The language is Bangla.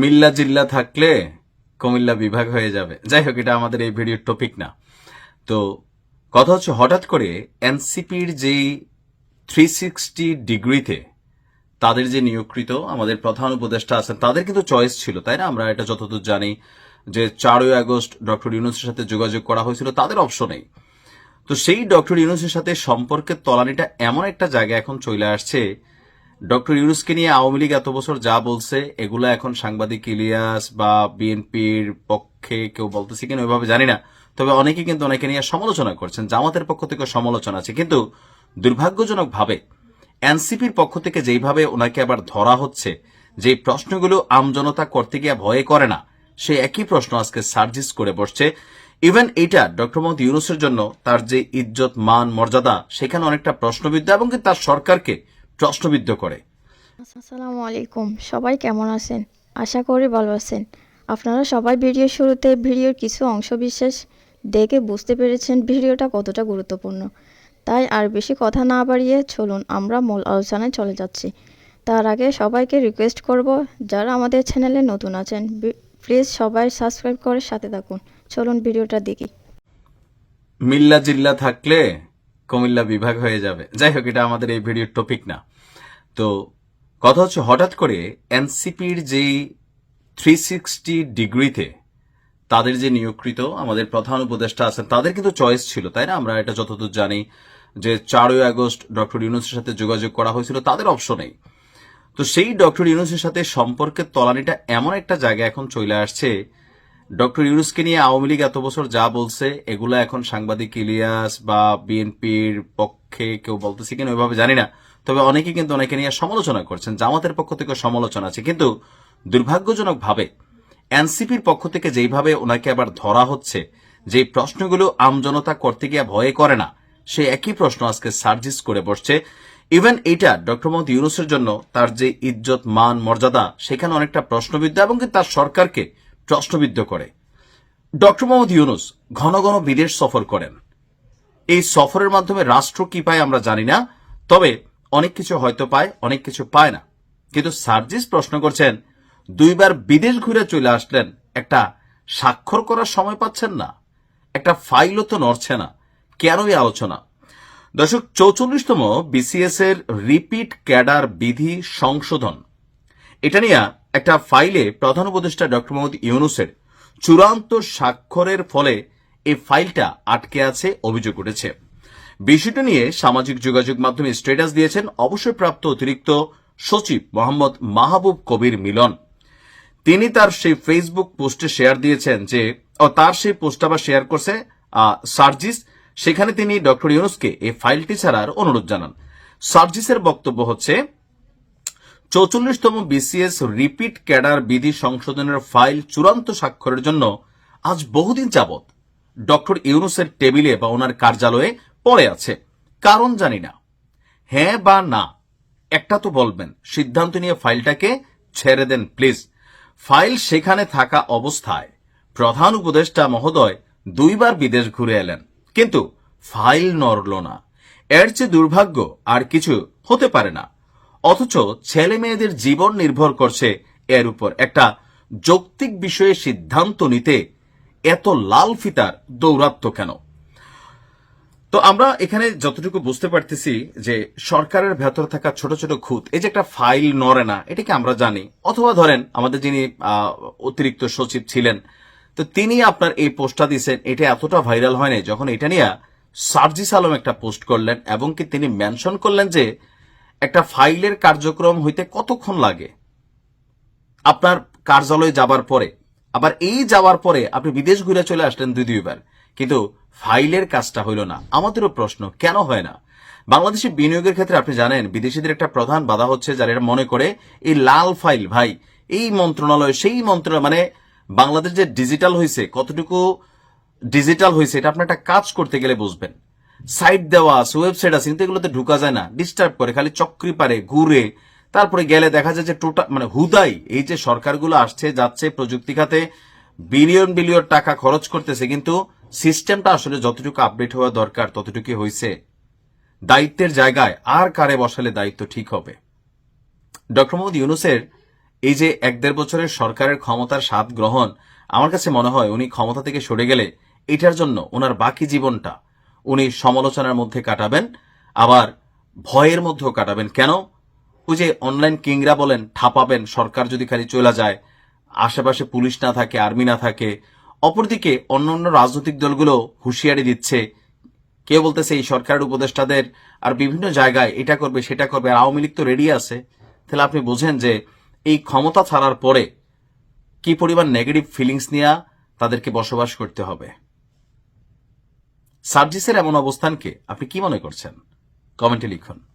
মিল্লা জিল্লা থাকলে কুমিল্লা বিভাগ হয়ে যাবে। যাই হোক, এটা আমাদের এই ভিডিওর টপিক না। তো কথা হচ্ছে হঠাৎ করে এনসিপির যেই থ্রি সিক্সটি ডিগ্রিতে তাদের যে নিয়োগকৃত আমাদের প্রধান উপদেষ্টা আছেন, তাদের কিন্তু চয়েস ছিল, তাই না? আমরা এটা যতদূর জানি যে চারই আগস্ট ডক্টর ইউনুসের সাথে যোগাযোগ করা হয়েছিল, তাদের অপশনেই তো সেই ডক্টর ইউনুসের সাথে সম্পর্কের তলানিটা এমন একটা জায়গায় এখন চলে আসছে ডক্টর ইউনুসকে নিয়ে আওয়ামী লীগ এত বছর যা বলছে, এগুলো এখন সাংবাদিক ইলিয়াস বা বিএনপির পক্ষে কেউ বলতেছে কিনা ওইভাবে জানি না। তবে অনেকে কিন্তু অনেকে নিয়ে সমালোচনা করছেন, জামাতের পক্ষ থেকে সমালোচনা আছে। কিন্তু দুর্ভাগ্যজনকভাবে এনসিপির পক্ষ থেকে যেইভাবে ওনাকে আবার ধরা হচ্ছে, যে প্রশ্নগুলো আমজনতা করতে গিয়ে ভয়ে করে না, সে একই প্রশ্ন আজকে সার্জিস করে বসছে। ইভেন এটা ডক্টর মোহাম্মদ ইউনুসের জন্য তার যে ইজ্জত, মান, মর্যাদা, সেখানে অনেকটা প্রশ্নবিদ্ধ এবং তার সরকারকে প্রশ্নবিদ্ধ করে। আসসালামু আলাইকুম সবাই কেমন আছেন? আশা করি ভালো আছেন। আপনারা সবাই ভিডিও শুরুতে ভিডিওর কিছু অংশ বিশেষ দেখে বুঝতে পেরেছেন ভিডিওটা কতটা গুরুত্বপূর্ণ। তাই আর বেশি কথা না বাড়িয়ে চলুন আমরা মূল আলোচনায় চলে যাচ্ছি। তার আগে সবাইকে রিকোয়েস্ট করব যারা আমাদের চ্যানেলে নতুন আছেন প্লিজ সবাই সাবস্ক্রাইব করে সাথে থাকুন। চলুন ভিডিওটা দেখি। মিল্লা জিল্লা থাকলে কুমিল্লা বিভাগ হয়ে যাবে। যাই হোক, এটা আমাদের এই ভিডিওর টপিক না। তো কথা হচ্ছে হঠাৎ করে এনসিপির যেই থ্রি সিক্সটি ডিগ্রিতে তাদের যে নিয়োগকৃত আমাদের প্রধান উপদেষ্টা আছেন, তাদের কিন্তু চয়েস ছিল, তাই না? আমরা এটা যতদূর জানি যে চারই আগস্ট ডক্টর ইউনুসের সাথে যোগাযোগ করা হয়েছিল, তাদের অপশনেই তো সেই ডক্টর ইউনুসের সাথে সম্পর্কের তলানিটা এমন একটা জায়গায় এখন চলে আসছে ডক্টর ইউনুসকে নিয়ে আওয়ামী লীগ এত বছর যা বলছে, এগুলো এখন সাংবাদিক ইলিয়াস বা বিএনপির পক্ষে কেউ বলতেছে কিনা ওইভাবে জানি না। তবে অনেকে কিন্তু অনেকে নিয়ে সমালোচনা করছেন, জামাতের পক্ষ থেকে সমালোচনা আছে। কিন্তু দুর্ভাগ্যজনকভাবে এনসিপির পক্ষ থেকে যেইভাবে ওনাকে আবার ধরা হচ্ছে যে প্রশ্নগুলো আমজনতা করতে গিয়ে ভয়ে করে না সে একই প্রশ্ন আজকে সার্জিস করে বসছে। ইভেন এটা ডক্টর মোহাম্মদ ইউনুসের জন্য তার যে ইজ্জত, মান, মর্যাদা, সেখানে অনেকটা প্রশ্নবিদ্ধ এবং তার সরকারকে প্রশ্নবিদ্ধ করে। ডক্টর মোহাম্মদ ইউনুস ঘন ঘন বিদেশ সফর করেন। এই সফরের মাধ্যমে রাষ্ট্র কি পায় আমরা জানি না, তবে অনেক কিছু হয়তো পায়, অনেক কিছু পায় না। কিন্তু সার্জিস প্রশ্ন করছেন, দুইবার বিদেশ ঘুরে চলে আসলেন, একটা স্বাক্ষর করার সময় পাচ্ছেন না, একটা ফাইলও তো নড়ছে না কেনই আলোচনা? দর্শক, চৌচল্লিশতম বিসিএস এর রিপিট ক্যাডার বিধি সংশোধন। এটা নিয়ে একটা ফাইলে প্রধান উপদেষ্টা ডক্টর মোহাম্মদ ইউনুসের চূড়ান্ত স্বাক্ষরের ফলে এই ফাইলটা আটকে আছে, অভিযোগ উঠেছে। বিষয়টা নিয়ে সামাজিক যোগাযোগ মাধ্যমে স্ট্যাটাস দিয়েছেন অবসরপ্রাপ্ত অতিরিক্ত সচিব মোহাম্মদ মাহবুব কবির মিলন। তিনি তার সেই ফেসবুক পোস্টে শেয়ার দিয়েছেন যে তার সেই পোস্ট আবার শেয়ার করছে সার্জিস। সেখানে তিনি ডক্টর ইউনুসকে এই ফাইলটি ছাড়ার অনুরোধ জানান। সার্জিসের বক্তব্য হচ্ছে চৌচল্লিশতম বিসিএস রিপিট ক্যাডার বিধি সংশোধনের ফাইল চূড়ান্ত স্বাক্ষরের জন্য আজ বহুদিন যাবৎ ডক্টর ইউনুসের টেবিলে বা ওনার কার্যালয়ে পড়ে আছে। কারণ জানি না। হ্যাঁ বা না, একটা তো বলবেন। সিদ্ধান্ত নিয়ে ফাইলটাকে ছেড়ে দেন, প্লিজ। ফাইল সেখানে থাকা অবস্থায় প্রধান উপদেষ্টা মহোদয় দুইবার বিদেশ ঘুরে এলেন। কিন্তু ফাইল নড়ল না। এর চেয়ে দুর্ভাগ্য আর কিছু হতে পারে না। অথচ ছেলে মেয়েদের জীবন নির্ভর করছে এর উপর। একটা যৌক্তিক বিষয়ে সিদ্ধান্ত নিতে এত লাল ফিতার দৌরাত্ম কেন? তো আমরা এখানে যতটুকু বুঝতে পারতেছি যে সরকারের ভেতর থাকা ছোট ছোট খুঁত, এই যে একটা ফাইল নড়ে না, এটাকে আমরা জানি। অথবা ধরেন আমাদের যিনি অতিরিক্ত সচিব ছিলেন, তো তিনি আপনার এই পোস্টটা দিয়েছেন, এটা এতটা ভাইরাল হয়নি, যখন এটা নিয়ে সার্জিস আলম একটা পোস্ট করলেন এবং কি তিনি মেনশন করলেন যে একটা ফাইলের কার্যক্রম হইতে কতক্ষণ লাগে? আপনার কার্যালয়ে যাবার পরে। আবার এই যাওয়ার পরে আপনি বিদেশ ঘুরে চলে আসলেন দুই, দুইবার। কিন্তু ফাইলের কাজটা হইল না। আমাদেরও প্রশ্ন, কেন হয় না? বাংলাদেশে বিনিয়োগের ক্ষেত্রে আপনি জানেন, বিদেশিদের একটা প্রধান বাধা হচ্ছে যারা এরা মনে করে, এই লাল ফাইল, ভাই, এই মন্ত্রণালয়, সেই মন্ত্রণালয় মানে বাংলাদেশ যে ডিজিটাল হয়েছে কতটুকু ডিজিটাল হয়েছে এটা আপনি একটা কাজ করতে গেলে বুঝবেন। সাইট দেওয়া আছে ওয়েবসাইট আছে, কিন্তু এগুলোতে ঢুকা যায় না। ডিস্টার্ব করে, খালি চক্রি পারে, ঘুরে। তারপরে গেলে দেখা যায় যে টোটাল মানে হুদাই, এই যে সরকারগুলো আসছে, যাচ্ছে, প্রযুক্তি খাতে বিলিয়ন বিলিয়ন টাকা খরচ করতেছে, কিন্তু সিস্টেমটা আসলে যতটুকু আপডেট হওয়া দরকার, ততটুকু হয়েছে দায়িত্বের জায়গায় আর কারে বসালে দায়িত্ব ঠিক হবে? ডক্টর মোহাম্মদ ইউনুসের এই যে এক দেড় বছরের সরকারের ক্ষমতার স্বাদ গ্রহণ, আমার কাছে মনে হয় উনি ক্ষমতা থেকে সরে গেলে এটার জন্য ওনার বাকি জীবনটা উনি সমালোচনার মধ্যে কাটাবেন, আবার ভয়ের মধ্যেও কাটাবেন। কেন? ওই যে অনলাইন কিংরা বলেন, ঠাপাবেন, সরকার যদি খালি চলে যায়, আশেপাশে পুলিশ না থাকে, আর্মি না থাকে, অপরদিকে অন্য অন্য রাজনৈতিক দলগুলো হুঁশিয়ারি দিচ্ছে। কেউ বলতেছে, এই সরকারের উপদেষ্টাদের আর বিভিন্ন জায়গায় এটা করবে, সেটা করবে, আর আওয়ামী লীগ তো রেডি আছে। তাহলে আপনি বোঝেন যে এই ক্ষমতা ছাড়ার পরে কি পরিমাণ নেগেটিভ ফিলিংস নিয়ে তাদেরকে বসবাস করতে হবে? সার্জিসের এমন অবস্থানকে আপনি কি মনে করছেন? কমেন্টে লিখুন।